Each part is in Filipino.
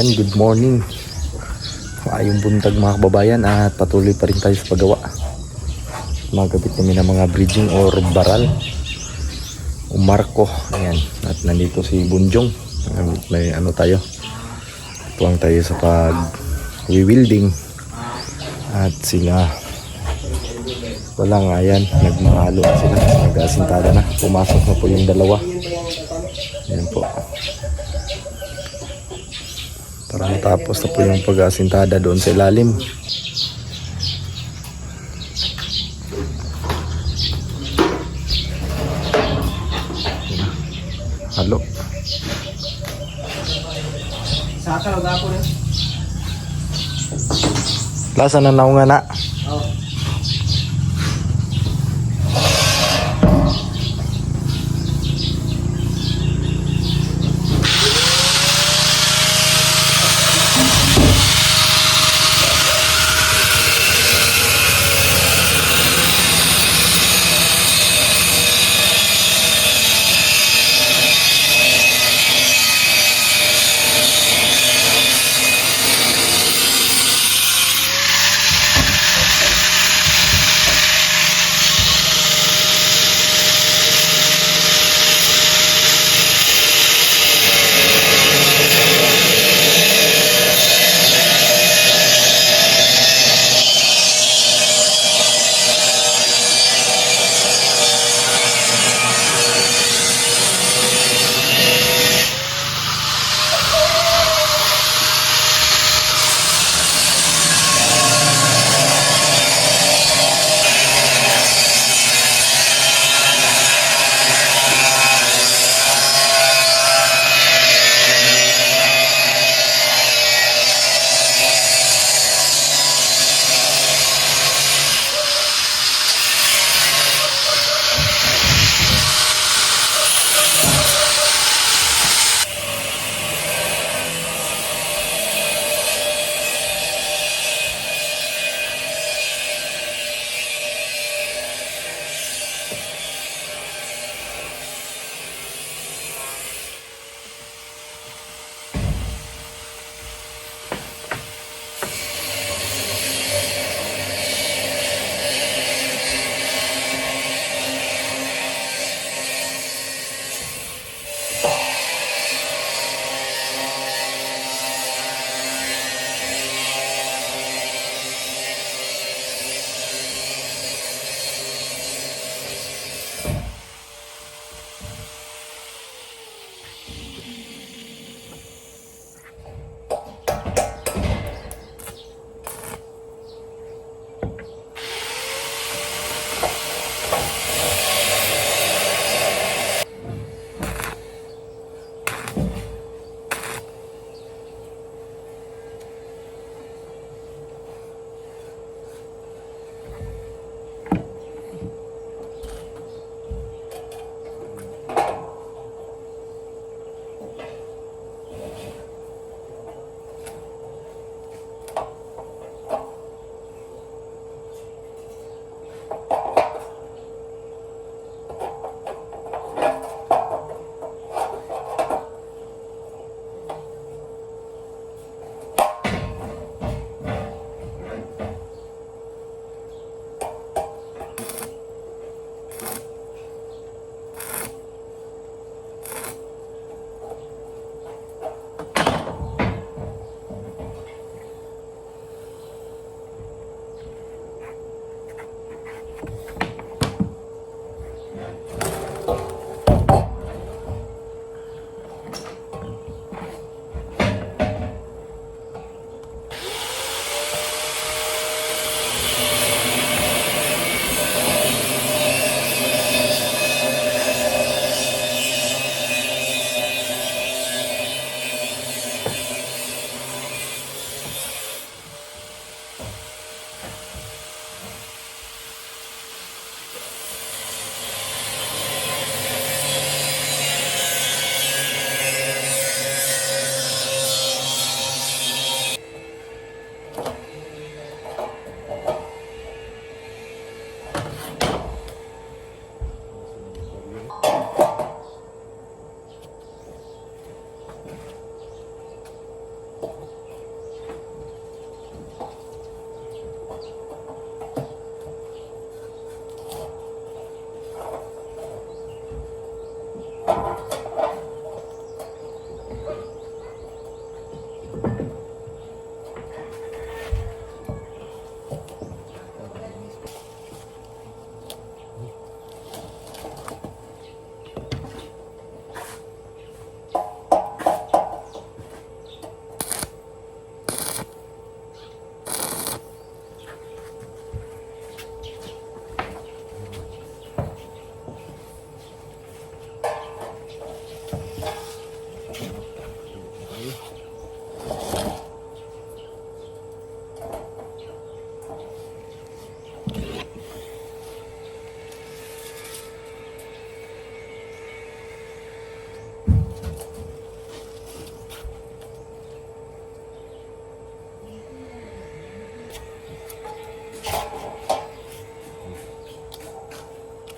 Yan, good morning. Maayong buntag mga kababayan at patuloy pa rin tayo sa paggawa. Magabit namin ng mga bridging or baral. O marko. Ayan. At nandito si Bunjong. May- ano tayo. Tuwang tayo sa pag wielding At sila wala nga yan. Nagmahalo na sila. Nag-asintada na. Pumasok na po yung dalawa. Ayan po. Para matapos na po yung pag-asintada doon sa ilalim. Halo. Lasa na naong nga na.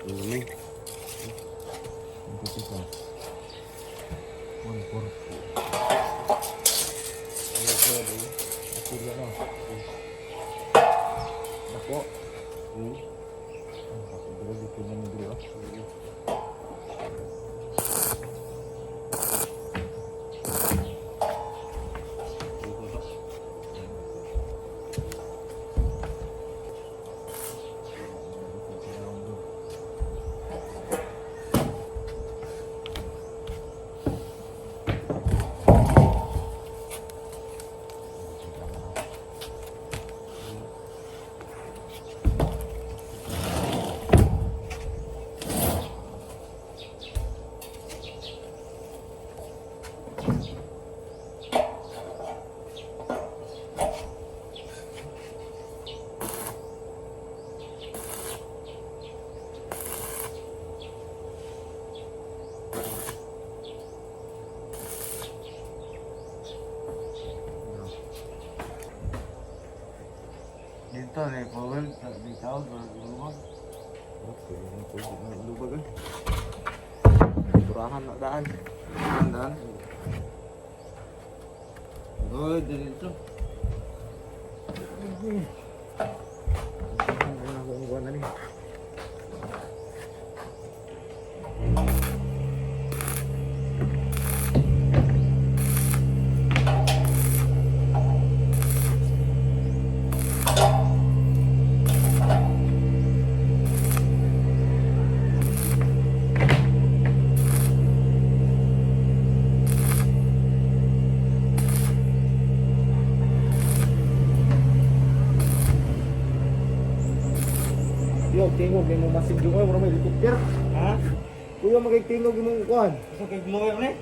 Oh. Uli. Ang puti ka. One four. Ano ko ba? Asili na. Nako. Hmm. Ang kapag dito na mo dito. Dito, may powel. May tawag. Lumag. Okay, ang pwede na lubag eh. Na daan. Tandaan. Oh, dito. Ano na kung kuha na ni? Kuya magigtingog mo kuan. Gusto kay mo yun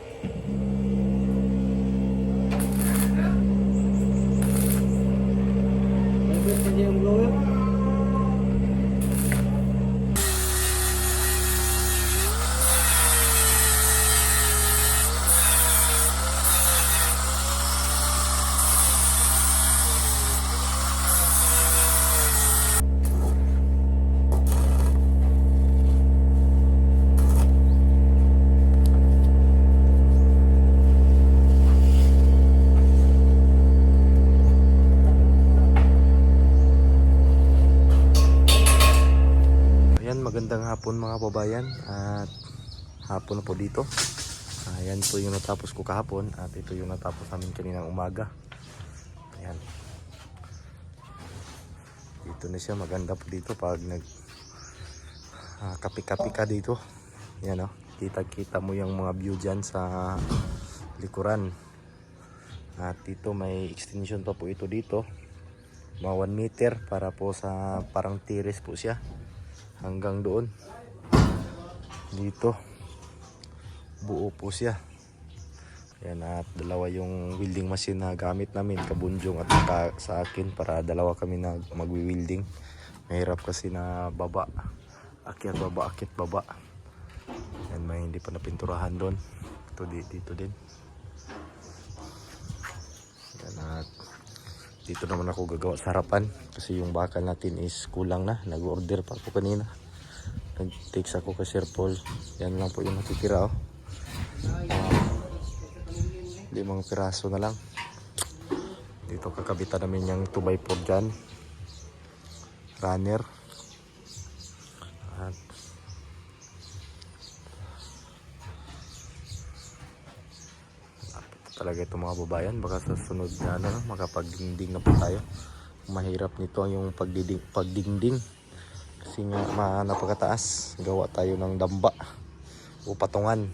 magandang hapon mga babayan at hapon po dito. Ayan po yung natapos ko kahapon at ito yung natapos namin kaninang umaga. Ayan. Dito na siya, maganda po dito pag nag ah, kapi-kapi ka dito. Ayan o, kita-kita mo yung mga view dyan sa likuran. At dito may extension pa po ito dito. Mga 1 meter para po sa parang tiris po siya hanggang doon. Dito. Buo po siya. Yan at dalawa yung welding machine na gamit namin kabunjong at saka sa akin para dalawa kami na magwi-welding. Mahirap kasi na baba. Akyat baba akyat baba. Yan may hindi pa napinturahan doon. Ito di- dito din yan at dito naman ako gagawa sa harapan kasi yung bakal natin is kulang na. Nag-order pa ako kanina. Nag-takes ako kay Sir Paul. Yan lang po yung natitira oh. Ah, limang piraso na lang. Dito kakabitan namin yung 2x4 dyan. Runner at talaga ito mga babayan. Baka sa sunod na ano, makapagdingding na po tayo. Mahirap nito yung pagdiding, pagdingding. Kasi nga ma, napakataas. Gawa tayo ng damba o patungan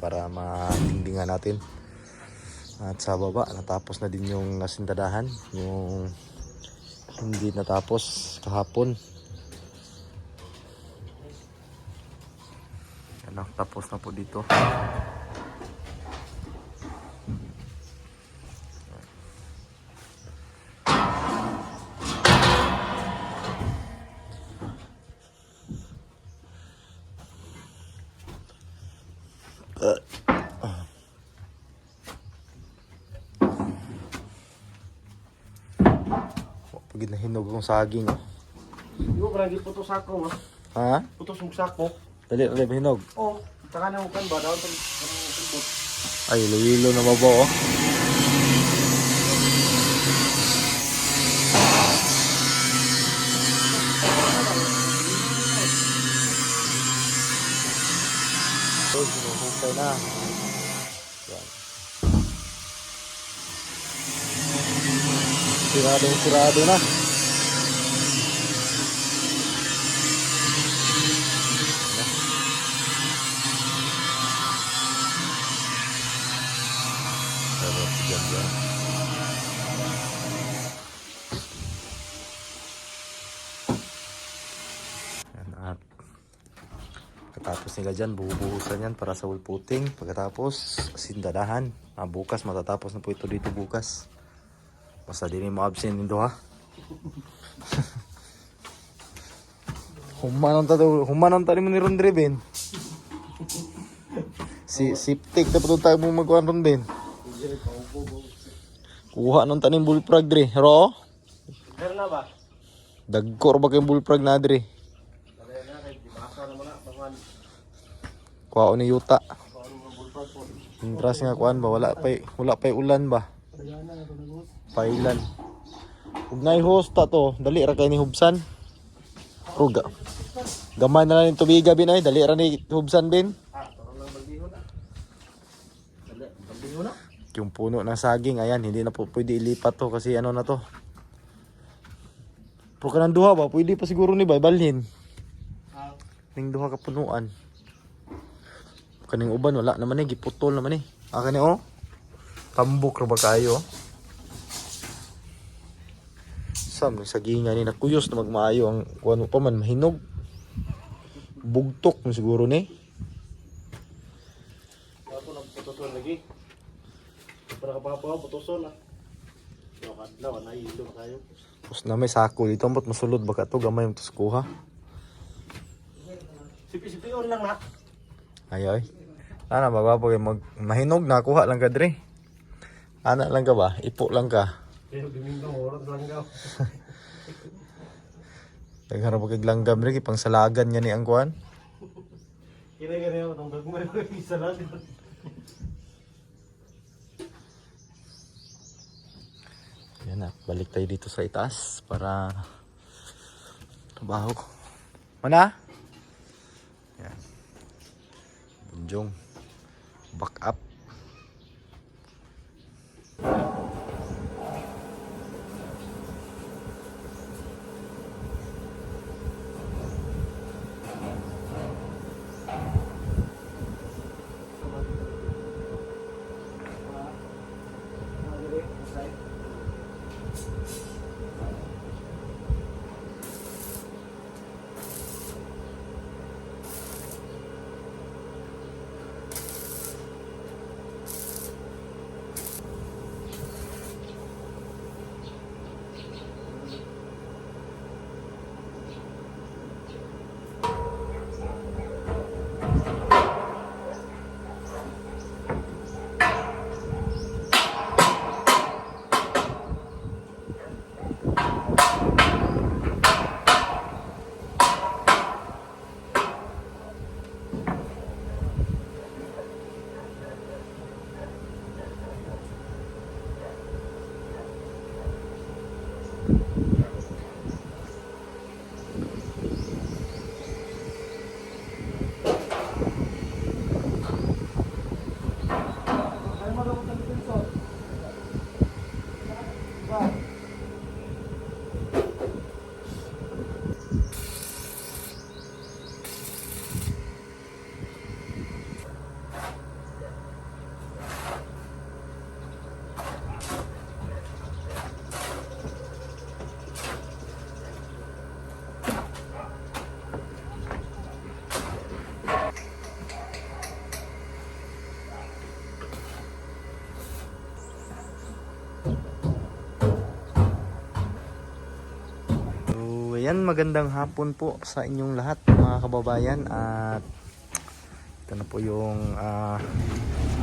para madingdingan natin. At sa baba, natapos na din yung nasindadahan. Yung hindi natapos kahapon. Ano, tapos na po dito. Pag nahinog akong saging. oh. Di mo parang putos ako, ha? Putos mong sako. Dali, dali, mahinog. Oh, saka na ukan ba? Daw pag Ay, lilo na mabaw oh. Sinuhukay na. Siradong sirado na. Pagkatapos nila dyan, bubuhusan yan para sa wallputing. Pagkatapos, sindadahan. Ah, bukas, matatapos na po ito dito bukas. Basta din mo absent nito ha. Humanong tayo, humanong tayo mo ni Ron Driven. Si siptik na pa tayo mo magkuhan ron din. Kuha nung tanim bullfrog dre. Ro? Meron na ba? Dagkor ba kayong bullfrog na dre? Kuha ni Yuta. Intras nga kuan ba wala pa wala pa ulan ba? Na. Pailan. Ug nay hosta to, dali ra kay ni Hubsan. Ruga. Gamay na lang yung tubiga bin ay, dali ra ni Hubsan bin. Na. Na. Yung puno ng saging, ayan, hindi na po pwede ilipat to kasi ano na to. Pero kanang duha ba, pwede pa siguro ni bay balhin. Ah, Ning duha ka punuan. Kaning uban wala naman eh, giputol naman eh. Akin eh oh. Tambok ra ba kayo. Sam sa ginga ni nakuyos na magmaayo ang kuno pa man mahinog. Bugtok mo siguro ni. ako nagputuson lagi. Para ka pa putuson na. Lawan, lawan, nahilo na kayo. Tapos na may sako dito, ambot masulod baka to gamay mo to sa kuha. Sipi-sipi on lang na. Ay ay. Ana magwapo kay mag mahinog na kuha lang ka dre. Ana lang ka ba? Ipo lang ka. Nagharap kay langgam rin, pang salagan niya ni ang kuhan. Kira-kira ako, itong gagmay ko lang. Yan na, balik tayo dito sa itaas para trabaho. Mana? Yan. Bunjong. Back up. Yan, magandang hapon po sa inyong lahat mga kababayan. At ito na po yung ah,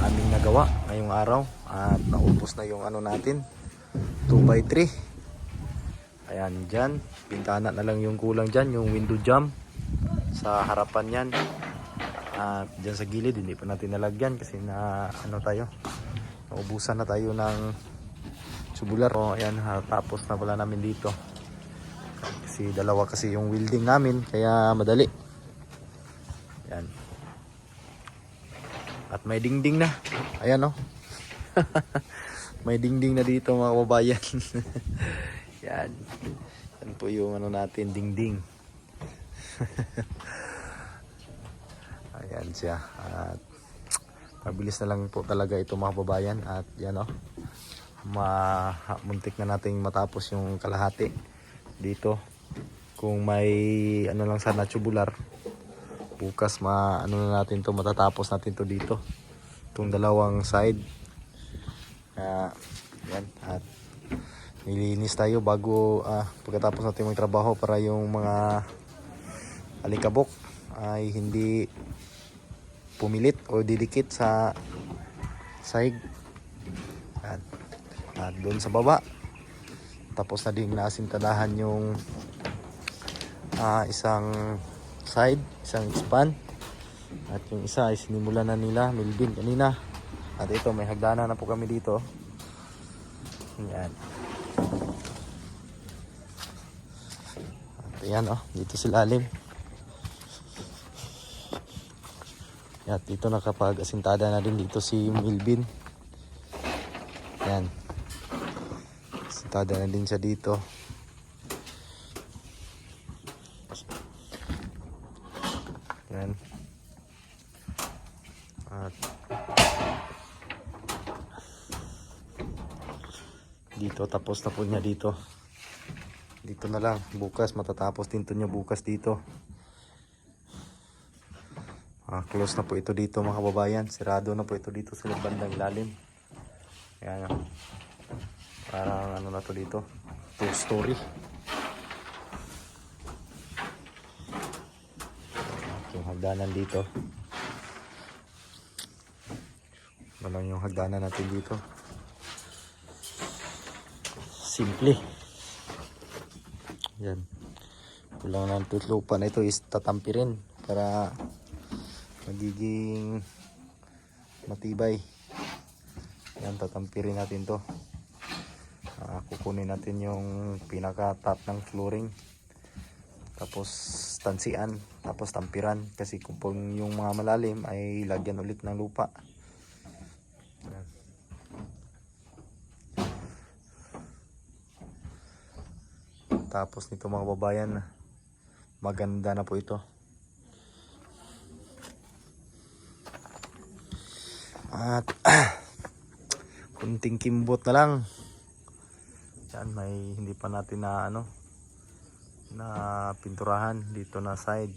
aming nagawa ngayong araw. At naubos na yung ano natin 2x3 ayan dyan. Pintana na lang yung kulang dyan yung window jam. Sa harapan yan. At dyan sa gilid hindi pa natin nalagyan kasi na ano tayo naubusan na tayo ng tubular. O ayan tapos na pala namin dito kasi dalawa kasi yung welding namin kaya madali. Yan. At may dingding na. Ayan o may dingding na dito mga kababayan. Yan. Yan po yung ano natin dingding. Ayan siya. At mabilis na lang po talaga ito mga kababayan. At yan o ma muntik na nating matapos yung kalahati dito kung may ano lang sana tubular bukas ma ano na natin to matatapos natin to dito. Itong dalawang side. Kaya yan at nilinis tayo bago ah, pagkatapos natin magtrabaho para yung mga alikabok ay hindi pumilit o didikit sa sahig at, at doon sa baba tapos na din nasintadahan yung ah, isang side, isang span. At yung isa ay sinimulan na nila Milvin kanina. At ito may hagdanan na po kami dito. Yan. At yan oh dito sa lalim. At dito nakapag asintada na din dito si Milvin yan. Asintada na din siya dito Yan. At dito tapos na po niya dito. Dito na lang bukas matatapos din to niya bukas dito. Ah, close na po ito dito mga kababayan. Sirado na po ito dito sa bandang ilalim. Ayan. oh. Parang ano na to dito. Two story. yung hagdanan dito ano yung hagdanan natin dito simple. Yan. Kulang ng tutlupan ito is tatampi rin para magiging matibay. Yan tatampi rin natin to. Ah, kukunin natin yung pinaka top ng flooring. Tapos tansian. Tapos tampiran. Kasi kung yung mga malalim ay lagyan ulit ng lupa. Ayan. Tapos nito mga babayan maganda na po ito. At kunting kimbot na lang. Yan may hindi pa natin na ano na pinturahan dito na side.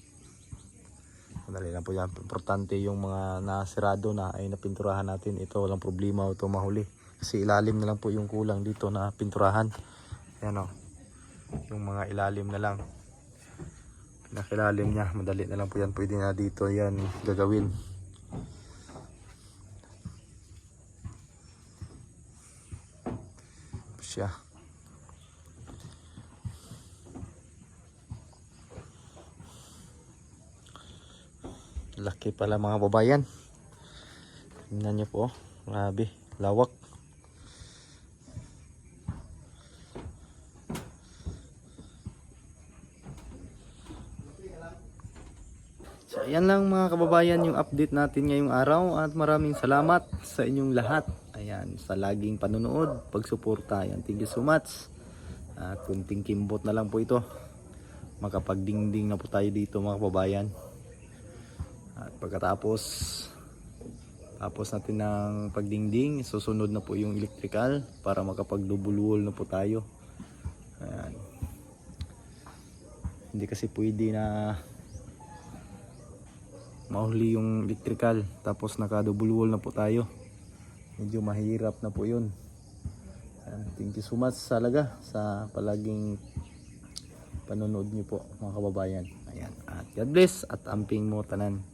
Madali lang po yan. Importante yung mga nasirado na ay napinturahan natin. Ito walang problema ito mahuli. Kasi ilalim na lang po yung kulang dito na pinturahan. Yan o yung mga ilalim na lang pinakilalim niya madali na lang po yan pwede na dito yan gagawin siya Laki pala mga babayan. Tingnan nyo po. Grabe. Lawak. So ayan lang kababayan yung update natin ngayong araw at maraming salamat sa inyong lahat. Ayan, sa laging panonood, pagsuporta. Ayan, thank you so much. At kunting kimbot na lang po ito. Makapagdingding na po tayo dito mga kababayan. At pagkatapos tapos natin ng pagdingding, susunod na po yung electrical para makapag-double wall na po tayo. Ayan. Hindi kasi pwede na mahuli yung electrical tapos naka-double wall na po tayo. Medyo mahirap na po yun. Ayan. Thank you so much talaga sa palaging panonood niyo po mga kababayan. Ayan. At God bless at amping mo tanan.